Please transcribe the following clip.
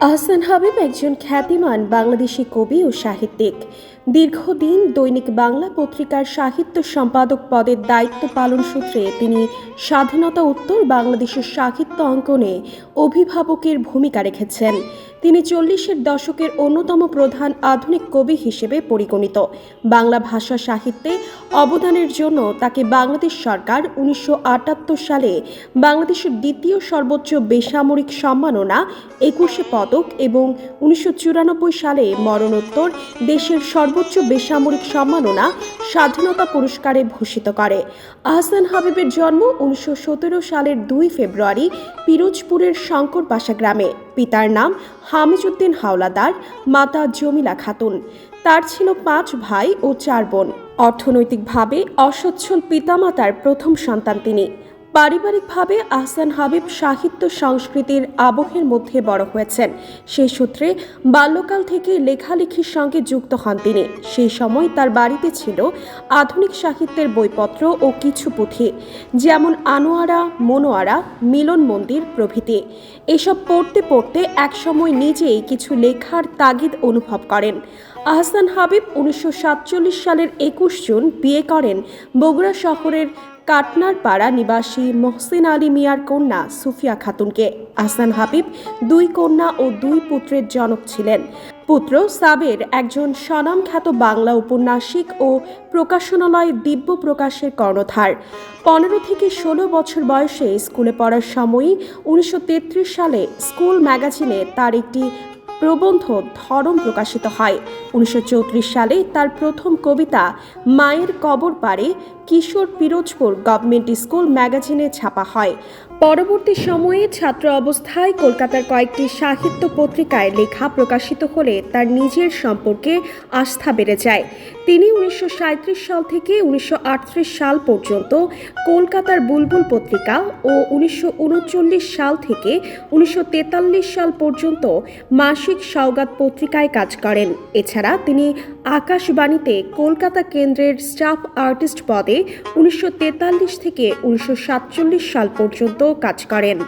আহসান হাবিব একজন খ্যাতিমান বাংলাদেশি কবি ও সাহিত্যিক। দীর্ঘদিন দৈনিক বাংলা পত্রিকার সাহিত্য সম্পাদক পদের দায়িত্ব পালন সূত্রে তিনি স্বাধীনতা উত্তর বাংলাদেশের সাহিত্য অঙ্কনে অভিভাবকের ভূমিকা রেখেছেন। তিনি চল্লিশের দশকের অন্যতম প্রধান আধুনিক কবি হিসেবে পরিগণিত। বাংলা ভাষা সাহিত্যে অবদানের জন্য তাকে বাংলাদেশ সরকার উনিশশো আটাত্তর সালে বাংলাদেশের দ্বিতীয় সর্বোচ্চ বেসামরিক সম্মাননা একুশে পদক এবং উনিশশো সালে মরণোত্তর দেশের সর্বোচ্চ বেসামরিক সম্মাননা স্বাধীনতা পুরস্কারে ভূষিত করে। আহসান হাবিবের জন্ম উনিশশো সালের দুই ফেব্রুয়ারি পিরোজপুরের শঙ্করপাশা গ্রামে। পিতার নাম হামিজুদ্দিন হাওলাদার, মাতা জমিলা খাতুন। তার ছিল পাঁচ ভাই ও চার বোন। অর্থনৈতিকভাবে অসচ্ছল পিতামাতার প্রথম সন্তান তিনি। পারিবারিকভাবে আহসান হাবিব সাহিত্য সংস্কৃতির আবহের মধ্যে বড় হয়েছেন। সেই সূত্রে বাল্যকাল থেকে লেখালেখির সঙ্গে যুক্ত হন তিনি। সেই সময় তার বাড়িতে ছিল আধুনিক সাহিত্যের বইপত্র ও কিছু পুঁথি, যেমন আনোয়ারা, মনোয়ারা, মিলন মন্দির প্রভৃতি। এসব পড়তে পড়তে একসময় নিজেই কিছু লেখার তাগিদ অনুভব করেন। আহসান হাবিব উনিশশো সাতচল্লিশ সালের একুশ জুন বিয়ে করেন বগুড়া শহরের কাটনার পাড়া নিবাসী মহসিন আলী মিয়ার কন্যা সুফিয়া খাতুনকে। আহসান হাবিব দুই কন্যা ও দুই পুত্রের জনক ছিলেন। পুত্র সাবের একজন স্বনামখ্যাত বাংলা উপন্যাসিক ও প্রকাশনালয় দিব্য প্রকাশের কর্ণধার। পনেরো থেকে ষোলো বছর বয়সে স্কুলে পড়ার সময়ই উনিশশো তেত্রিশ সালে স্কুল ম্যাগাজিনে তার একটি প্রবন্ধ ধরম প্রকাশিত হয়। উনিশশো চৌত্রিশ সালে তার প্রথম কবিতা মায়ের কবর পাড়ে কিশোর পিরোজপুর গভর্নমেন্ট স্কুল ম্যাগাজিনে ছাপা হয়। পরবর্তী সময়ে ছাত্র অবস্থায় কলকাতার কয়েকটি সাহিত্য পত্রিকায় লেখা প্রকাশিত হলে তার নিজের সম্পর্কে আস্থা বেড়ে যায়। তিনি উনিশশো সাল থেকে উনিশশো আটত্রিশ সাল পর্যন্ত কলকাতার বুলবুল পত্রিকা ও উনিশশো উনচল্লিশ সাল থেকে উনিশশো তেতাল্লিশ সাল পর্যন্ত মাসিক সওগাত পত্রিকায় কাজ করেন। এছাড়া তিনি আকাশবাণীতে কলকাতা কেন্দ্রের স্টাফ আর্টিস্ট পদে উনিশশো তেতাল্লিশ থেকে উনিশশো সাতচল্লিশ সাল পর্যন্ত কাজ করেন।